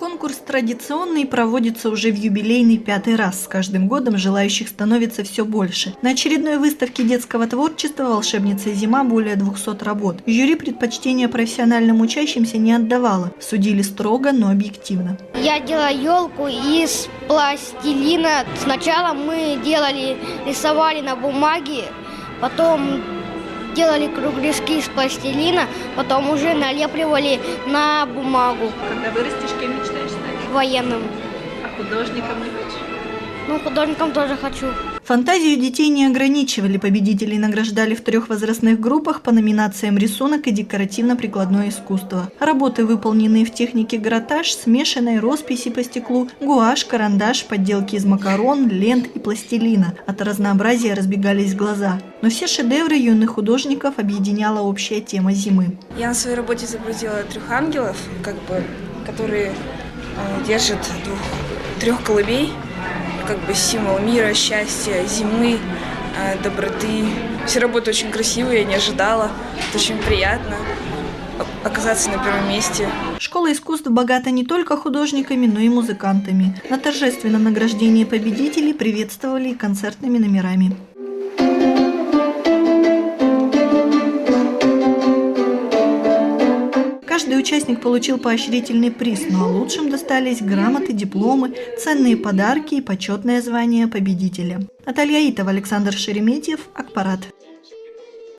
Конкурс традиционный проводится уже в юбилейный пятый раз. С каждым годом желающих становится все больше. На очередной выставке детского творчества «Волшебница зима» более 200 работ. Жюри предпочтения профессиональным учащимся не отдавало. Судили строго, но объективно. Я делаю елку из пластилина. Сначала мы делали, рисовали на бумаге, потом делали кругляшки из пластилина, потом уже налепливали на бумагу Когда вырастешь, кем мечтаешь стать? военным. А художником не хочешь? Ну, художником тоже хочу. Фантазию детей не ограничивали. Победителей награждали в трех возрастных группах по номинациям рисунок и декоративно-прикладное искусство. Работы, выполненные в технике гратаж, смешанной росписи по стеклу, гуашь, карандаш, подделки из макарон, лент и пластилина. От разнообразия разбегались глаза. Но все шедевры юных художников объединяла общая тема зимы. Я на своей работе изобразила трех ангелов, как бы, которые э, держат двух, трех голубей, как бы символ мира, счастья, зимы, э, доброты. Все работы очень красивые, я не ожидала. Это очень приятно оказаться на первом месте. Школа искусств богата не только художниками, но и музыкантами. На торжественном награждении победителей приветствовали концертными номерами. Каждый участник получил поощрительный приз, а лучшим достались грамоты, дипломы, ценные подарки и почетное звание победителя. Наталья Итова, Александр Шереметьев, Акпарат.